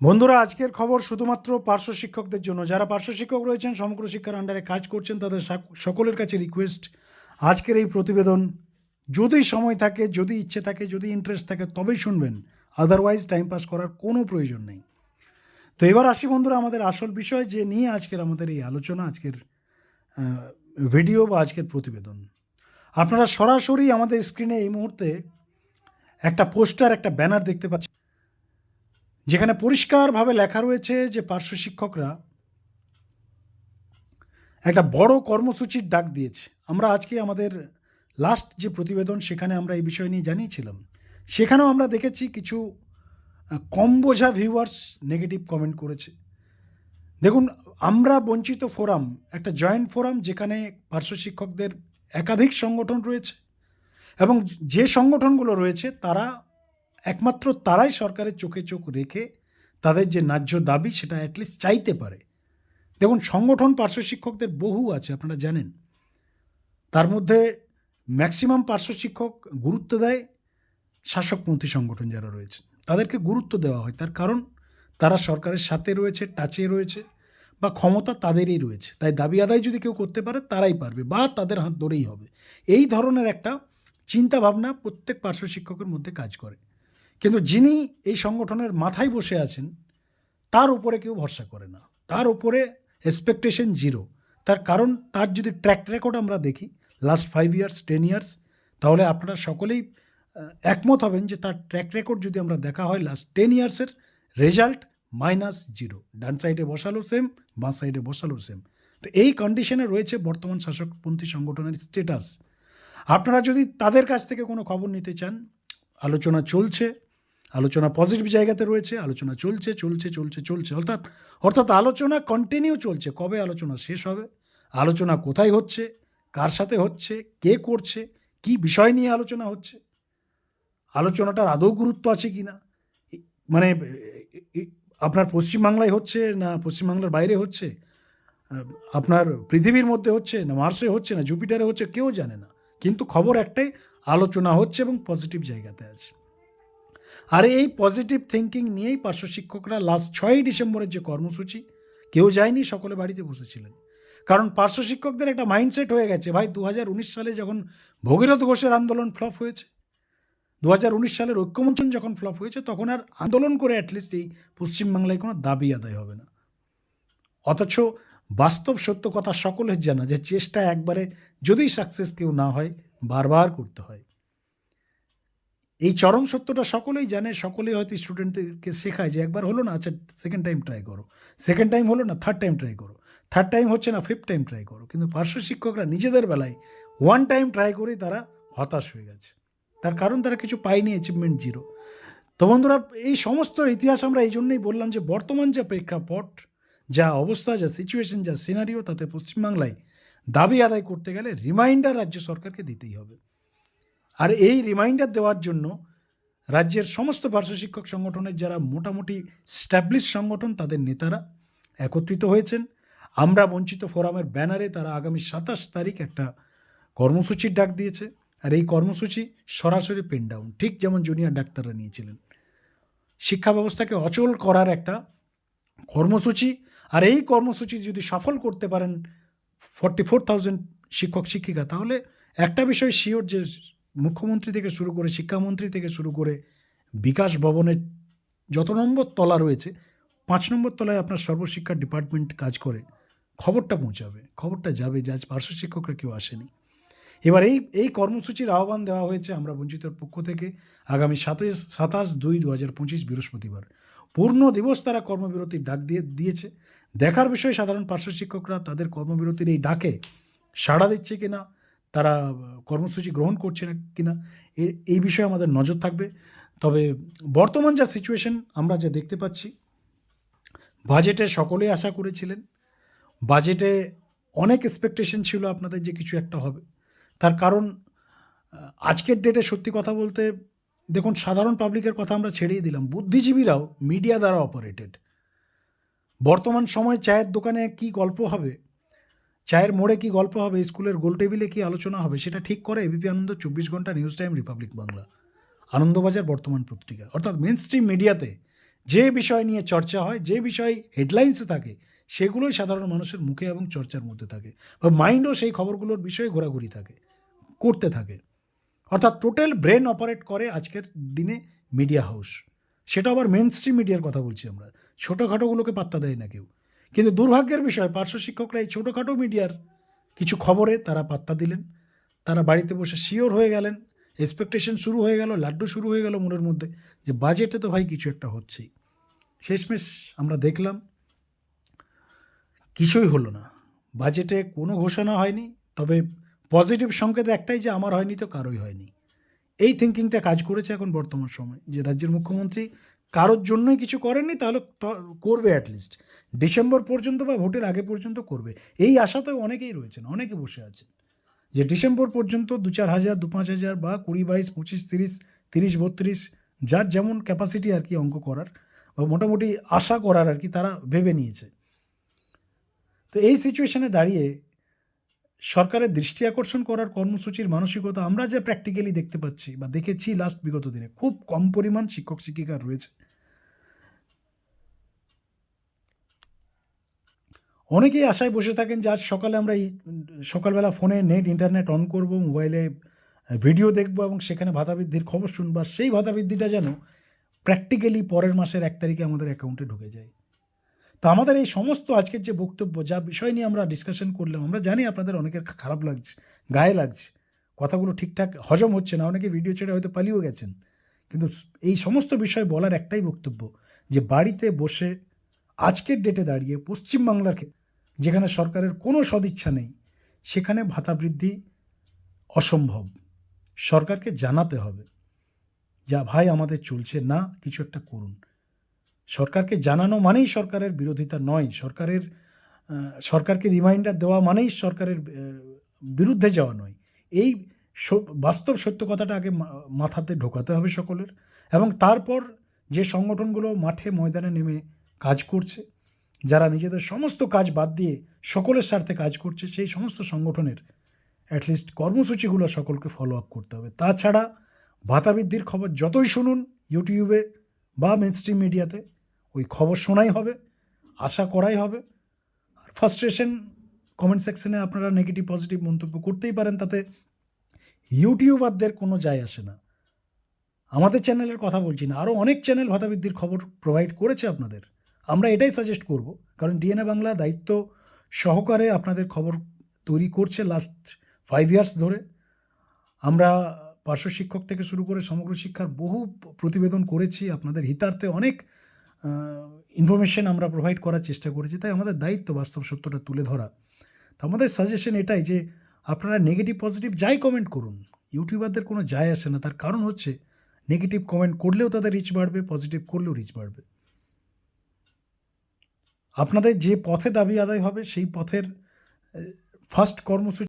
বন্ধুরা, আজকের খবর শুধুমাত্র পার্শ্ব শিক্ষকদের জন্য। যারা পার্শ্ব শিক্ষক রয়েছেন, সমগ্র শিক্ষার আন্ডারে কাজ করছেন, তাদের সকলের কাছে রিকোয়েস্ট আজকের এই প্রতিবেদন। যদি সময় থাকে, যদি ইচ্ছে থাকে, যদি ইন্টারেস্ট থাকে, তবেই শুনবেন। আদারওয়াইজ টাইম পাস করার কোনো প্রয়োজন নেই। তো এবার আসি বন্ধুরা, আমাদের আসল বিষয় যে নিয়ে আজকের আমাদের এই আলোচনা, আজকের ভিডিও বা আজকের প্রতিবেদন। আপনারা সরাসরি আমাদের স্ক্রিনে এই মুহূর্তে একটা পোস্টার একটা ব্যানার দেখতে পাচ্ছেন। যেখানে পরিষ্কারভাবে লেখা রয়েছে যে পার্শ্ব শিক্ষকরা একটা বড় কর্মসূচির ডাক দিয়েছে। আমরা আজকে আমাদের লাস্ট যে প্রতিবেদন সেখানে আমরা এই বিষয় নিয়ে জানিয়েছিলাম। সেখানেও আমরা দেখেছি কিছু কম বোঝা ভিউয়ার্স নেগেটিভ কমেন্ট করেছে। দেখুন, আমরা বঞ্চিত ফোরাম একটা জয়েন্ট ফোরাম যেখানে পার্শ্ব শিক্ষকদের একাধিক সংগঠন রয়েছে এবং যে সংগঠনগুলো রয়েছে তারা একমাত্র তারাই সরকারের চোখে চোখ রেখে তাদের যে ন্যায্য দাবি, সেটা অ্যাটলিস্ট চাইতে পারে। দেখুন, সংগঠন পার্শ্ব শিক্ষকদের বহু আছে, আপনারা জানেন। তার মধ্যে ম্যাক্সিমাম পার্শ্ব শিক্ষক গুরুত্ব দেয় শাসকপন্থী সংগঠন যারা রয়েছে। তাদেরকে গুরুত্ব দেওয়া হয়, তার কারণ তারা সরকারের সাথে রয়েছে, টাচে রয়েছে, বা ক্ষমতা তাদেরই রয়েছে। তাই দাবি আদায় যদি কেউ করতে পারে, তারাই পারবে, বা তাদের হাত ধরেই হবে। এই ধরনের একটা চিন্তা ভাবনা প্রত্যেক পার্শ্ব শিক্ষকের মধ্যে কাজ করে। কিন্তু যিনি এই সংগঠনের মাথায় বসে আছেন, তার উপরে কেউ ভরসা করে না। তার উপরে এক্সপেকটেশন জিরো তার কারণ, তার যদি ট্র্যাক রেকর্ড আমরা দেখি last five years ten years তাহলে আপনারা সকলেই একমত হবেন যে তার ট্র্যাক রেকর্ড যদি আমরা দেখা হয় লাস্ট টেন ইয়ার্সের রেজাল্ট মাইনাস জিরো ডান সাইডে বসালো সেম বাঁ সাইডে বসালো সেম তো এই কন্ডিশনে রয়েছে বর্তমান শাসকপন্থী সংগঠনের স্টেটাস আপনারা যদি তাদের কাছ থেকে কোনো খবর নিতে চান আলোচনা চলছে, আলোচনা পজিটিভ জায়গাতে রয়েছে, আলোচনা চলছে চলছে চলছে চলছে। অর্থাৎ অর্থাৎ আলোচনা কন্টিনিউ চলছে। কবে আলোচনা শেষ হবে? আলোচনা কোথায় হচ্ছে? কার সাথে হচ্ছে? কে করছে? কি বিষয় নিয়ে আলোচনা হচ্ছে? আলোচনাটার আদৌ গুরুত্ব আছে কি না মানে আপনার পশ্চিমবাংলায় হচ্ছে না পশ্চিমবাংলার বাইরে হচ্ছে? আপনার পৃথিবীর মধ্যে হচ্ছে না মার্সে হচ্ছে না জুপিটারে হচ্ছে? কেউ জানে না। কিন্তু খবর একটাই আলোচনা হচ্ছে এবং পজিটিভ জায়গাতে আছে। আর এই পজিটিভ থিঙ্কিং নিয়েই পার্শ্ব শিক্ষকরা লাস্ট ছয়ই ডিসেম্বরের যে কর্মসূচি, কেউ যায়নি, সকলে বাড়িতে বসেছিলেন। কারণ পার্শ্ব শিক্ষকদের একটা মাইন্ডসেট হয়ে গেছে, ভাই দু হাজার উনিশ সালে যখন ভগীরথ ঘোষের আন্দোলন ফ্লপ হয়েছে দু হাজার উনিশ সালের ঐক্যমঞ্চন যখন ফ্লপ হয়েছে, তখন আর আন্দোলন করে অ্যাটলিস্ট এই পশ্চিমবাংলায় কোনো দাবি আদায় হবে না। অথচ বাস্তব সত্য কথা সকলের জানা যে চেষ্টা একবারে যদি সাকসেস কেউ না হয় বারবার করতে হয়। এই চরম সত্যটা সকলেই জানে, সকলেই হয়তো স্টুডেন্টদেরকে শেখায় যে একবার হলো না আচ্ছা সেকেন্ড টাইম ট্রাই করো। সেকেন্ড টাইম হলো না থার্ড টাইম ট্রাই করো। থার্ড টাইম হচ্ছে না ফিফথ টাইম ট্রাই করো। কিন্তু পার্শ্ব শিক্ষকরা নিজেদের বেলায় ওয়ান টাইম ট্রাই করেই তারা হতাশ হয়ে গেছে। তার কারণ তারা কিছু পায়নি অ্যাচিভমেন্ট জিরো তো বন্ধুরা, এই সমস্ত ইতিহাস আমরা এই জন্যই বললাম যে বর্তমান যা প্রেক্ষাপট, যা অবস্থা, যা সিচুয়েশন যা সিনারিও তাতে পশ্চিমবাংলায় দাবি আদায় করতে গেলে রিমাইন্ডার রাজ্য সরকারকে দিতেই হবে। আর এই রিমাইন্ডার দেওয়ার জন্য রাজ্যের সমস্ত পার্শ্ব শিক্ষক সংগঠনের যারা মোটামুটি স্ট্যাবলিশ সংগঠন, তাদের নেতারা একত্রিত হয়েছেন। আমরা বঞ্চিত ফোরামের ব্যানারে তারা আগামী সাতাশ তারিখ একটা কর্মসূচির ডাক দিয়েছে। আর এই কর্মসূচি সরাসরি পেন ডাউন ঠিক যেমন জুনিয়র ডাক্তাররা নিয়েছিলেন। শিক্ষা ব্যবস্থাকে অচল করার একটা কর্মসূচি, আর এই কর্মসূচি যদি সফল করতে পারেন ফর্টি ফোর থাউজেন্ড শিক্ষক, শিক্ষিকা। তাহলে একটা বিষয় শিওর যে মুখ্যমন্ত্রী থেকে শুরু করে শিক্ষামন্ত্রী থেকে শুরু করে বিকাশ ভবনের যত নম্বর তলা রয়েছে, পাঁচ নম্বর তলায় আপনার সর্বশিক্ষা ডিপার্টমেন্ট কাজ করে, খবরটা পৌঁছাবে। খবরটা যাবে যে আজ পার্শ্ব শিক্ষকরা কেউ আসেনি। এবার এই এই কর্মসূচির আহ্বান দেওয়া হয়েছে আমরা বঞ্চিতর পক্ষ থেকে আগামী সাতাশ সাতাশ দুই দু হাজার পঁচিশ বৃহস্পতিবার। পূর্ণ দিবস তারা কর্মবিরতির ডাক দিয়ে, দিয়েছে। দেখার বিষয় সাধারণ পার্শ্ব শিক্ষকরা তাদের কর্মবিরতির এই ডাকে সাড়া দিচ্ছে কিনা, তারা কর্মসূচি গ্রহণ করছে না কিনা, এ- এই বিষয়ে আমাদের নজর থাকবে। তবে বর্তমান যা সিচুয়েশন আমরা যা দেখতে পাচ্ছি বাজেটে সকলেই আশা করেছিলেন। বাজেটে অনেক এক্সপেকটেশন ছিল আপনাদের যে কিছু একটা হবে। তার কারণ আজকের ডেটে সত্যি কথা বলতে, দেখুন, সাধারণ পাবলিকের কথা আমরা ছেড়েই দিলাম। বুদ্ধিজীবীরাও মিডিয়া দ্বারা অপারেটেড বর্তমান সময় চায়ের দোকানে কি গল্প হবে? চায়ের মোড়ে কি গল্প হবে? স্কুলের গোল টেবিলে কি আলোচনা হবে? সেটা ঠিক করে এবিপি আনন্দ চব্বিশ ঘণ্টা news time republic Bangla. Anandabazar Bartaman পত্রিকা। অর্থাৎ মেন স্ট্রিম মিডিয়াতে যে বিষয় নিয়ে চর্চা হয়, যে বিষয় হেডলাইন্সে থাকে, সেগুলোই সাধারণ মানুষের মুখে এবং চর্চার মধ্যে থাকে বা মাইন্ডও সেই খবরগুলোর বিষয়ে ঘোরাঘুরি থাকে, করতে থাকে। অর্থাৎ টোটাল ব্রেন অপারেট করে আজকের দিনে মিডিয়া হাউস সেটা আবার মেন স্ট্রিম মিডিয়ার কথা বলছি আমরা। ছোটোখাটোগুলোকে পাত্তা দেয় না কেউ। কিন্তু দুর্ভাগ্যের বিষয়, পার্শ্ব শিক্ষকরা এই ছোটোখাটো মিডিয়ার কিছু খবরে তারা পাত্তা দিলেন। তারা বাড়িতে বসে শিওর হয়ে গেলেন। এক্সপেকটেশন শুরু হয়ে গেল, লাড্ডু শুরু হয়ে গেল মনের মধ্যে যে বাজেটে তো ভাই কিছু একটা হচ্ছেই। শেষমেশ আমরা দেখলাম, কিছুই হলো না। বাজেটে কোনো ঘোষণা হয়নি, তবে পজিটিভ সংকেত একটাই যে আমার হয়নি তো কারোই হয়নি। এই থিঙ্কিংটা কাজ করেছে এখন বর্তমান সময়। যে রাজ্যের মুখ্যমন্ত্রী কারোর জন্যই কিছু করেননি, তাহলে ত- করবে অ্যাটলিস্ট ডিসেম্বর পর্যন্ত বা ভোটের আগে পর্যন্ত করবে। এই আশাতেও অনেকেই রয়েছেন, অনেকে বসে আছেন। যে ডিসেম্বর পর্যন্ত দু চার হাজার দু পাঁচ হাজার বা কুড়ি, বাইশ, পঁচিশ, তিরিশ তিরিশ, বত্রিশ, যার যেমন ক্যাপাসিটি আর কি অঙ্ক করার বা মোটামুটি আশা করার আর কি তারা ভেবে নিয়েছে। তো এই সিচুয়েশনে দাঁড়িয়ে সরকারের দৃষ্টি আকর্ষণ করার কর্মসূচির মানসিকতা আমরা যে প্র্যাকটিক্যালি দেখতে পাচ্ছি বা দেখেছি লাস্ট বিগত দিনে, খুব কম পরিমাণ শিক্ষক শিক্ষিকা রয়েছে। অনেকেই আশায় বসে থাকেন যে আজ সকালে আমরা সকালবেলা ফোনে নেট ইন্টারনেট অন করব মোবাইলে ভিডিও দেখব এবং সেখানে ভাতা বৃদ্ধির খবর শুনব সেই ভাতা বৃদ্ধিটা যেন প্র্যাকটিক্যালি পরের মাসের এক তারিখে আমাদের অ্যাকাউন্টে ঢুকে যায়। তো আমাদের এই সমস্ত আজকের যে বক্তব্য, যা বিষয় নিয়ে আমরা ডিসকাশন করলাম, আমরা জানি আপনাদের অনেকের খারাপ লাগছে, গায়ে লাগছে, কথাগুলো ঠিকঠাক হজম হচ্ছে না, অনেকে ভিডিও ছেড়ে হয়তো পালিয়েও গেছেন। কিন্তু এই সমস্ত বিষয় বলার একটাই বক্তব্য, যে বাড়িতে বসে আজকের ডেটে দাঁড়িয়ে পশ্চিমবাংলার যেখানে সরকারের কোনো সদিচ্ছা নেই, সেখানে ভাতা বৃদ্ধি অসম্ভব। সরকারকে জানাতে হবে, যা ভাই আমাদের চলছে না, কিছু একটা করুন। সরকারকে জানানো মানেই সরকারের বিরোধিতা নয়। সরকারের সরকারকে রিমাইন্ডার দেওয়া মানেই সরকারের বিরুদ্ধে যাওয়া নয়। এই বাস্তব সত্য কথাটা আগে মাথাতে ঢোকাতে হবে সকলের। এবং তারপর যে সংগঠনগুলো মাঠে ময়দানে নেমে কাজ করছে, যারা নিজেদের সমস্ত কাজ বাদ দিয়ে সকলের স্বার্থে কাজ করছে, সেই সমস্ত সংগঠনের অ্যাটলিস্ট কর্মসূচিগুলো সকলকে ফলো আপ করতে হবে। তাছাড়া ভাতা বৃদ্ধির খবর যতই শুনুন ইউটিউবে বা মেনস্ট্রিম মিডিয়াতে ওই খবর শোনাই হবে, আশা করাই হবে। আর ফার্স্ট্রেশন কমেন্ট সেকশনে আপনারা নেগেটিভ পজিটিভ মন্তব্য করতেই পারেন, তাতে ইউটিউবারদের কোনো যায় আসে না। আমাদের চ্যানেলের কথা বলছি না আরও অনেক চ্যানেল ভাতাবৃদ্ধির খবর প্রোভাইড করেছে আপনাদের। আমরা এটাই সাজেস্ট করব, কারণ ডিএনএ বাংলা দায়িত্ব সহকারে আপনাদের খবর তৈরি করছে লাস্ট ফাইভ ইয়ার্স ধরে। আমরা পার্শ্ব শিক্ষক থেকে শুরু করে সমগ্র শিক্ষার বহু প্রতিবেদন করেছি। আপনাদের হিতার্থে অনেক ইনফরমেশন আমরা প্রোভাইড করার চেষ্টা করেছি। তাই আমাদের দায়িত্ব বাস্তব সত্যটা তুলে ধরা। তো আমাদের সাজেশন এটাই যে, আপনারা নেগেটিভ পজিটিভ যাই কমেন্ট করুন ইউটিউবারদের কোনো যায় আসে না। তার কারণ হচ্ছে নেগেটিভ কমেন্ট করলেও তাদের রিচ বাড়বে পজিটিভ করলেও রিচ বাড়বে। আপনাদের যে পথে দাবি আদায় হবে, সেই পথের ফার্স্ট কর্মসূচি